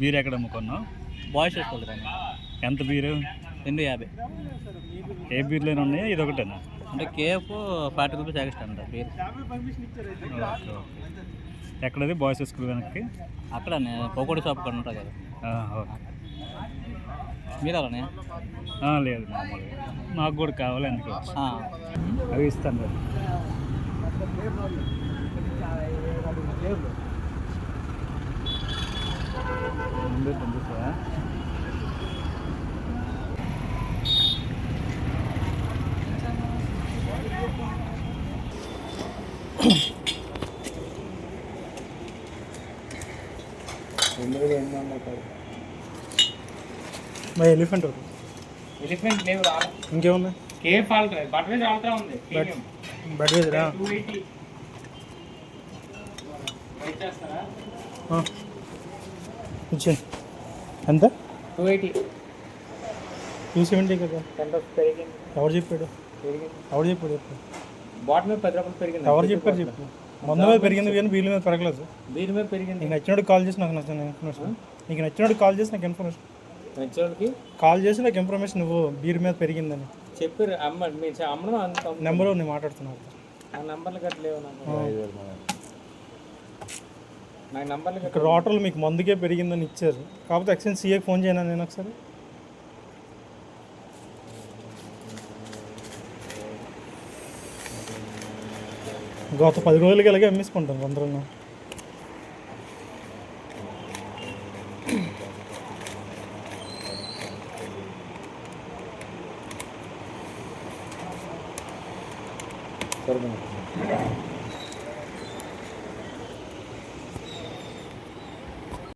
Beer ఎక్కడ అమ్ముకున్నావు? Boys వేసుకోవాలి ఎంత బీరు? రెండు యాభై. ఏ బీర్లోనే ఉన్నాయి? ఇది ఒకటేనా? అంటే కేఎఫ్ ఫార్టీ రూపీస్ ఎక్స్ట్రా అంట ఓకే ఎక్కడది? బాయ్స్ స్కూల్ వెనక్కి? అక్కడ పకోడీ షాప్ అక్కడ ఉంటుంది కదా. మీరు అలానే? లేదు మామూలుగా నాకు కూడా కావాలి అందుకే. అవి ఇస్తాను కదా ముందే పంపిస్తావా? మై ఎలిఫెంట్ ఒకటి. ఎలిఫెంట్ లేవు రాలే ఇంకేముంది? కేఫ్ ఆల్ట్రా బటర్ ఆల్ట్రా ఉంది. బెడ్ రా. Two eighty. చేస్తారా ఇచ్చే ఎంత? Two eighty. టూ సెవెంటీ కదా పెరిగింది. ఎవరు చెప్పాడు? ఎవరు చెప్పాడు చెప్పు. బాటిల్ మీద పది రూపాయలు పెరిగింది. ఎవరు చెప్పారు చెప్పు. మందు. మీద పెరిగింది కానీ వీళ్ళ మీద పెరగలేదు. దీని మీద పెరిగింది. నీకు నచ్చినట్టు కాల్ చేసి నాకు నచ్చిన ఇన్ఫర్మేషన్. నీకు నచ్చినట్టు కాల్ చేసి నాకు ఇన్ఫర్మేషన్. నచ్చోళ్ళకి కాల్ చేసి నాకు ఇన్ఫర్మేషన్ నువ్వు బీర్ మీద పెరిగిందని. చెప్పారు. అమ్మ మీ చ- అమ్మడం అంత నెంబర్ నేను మాట్లాడుతున్నాను ఆ నంబర్లు గట్ల లేవు నాకు. ఇక్కడ రోటర్లు మీకు మందుకే పెరిగిందని ఇచ్చారు. కాకపోతే ఎక్స్చేంజ్ సీఏకి ఫోన్ చేయనా నేను ఒకసారి? గత పది రోజులకి ఇలాగే అమ్మేసుకుంటాను అందరూ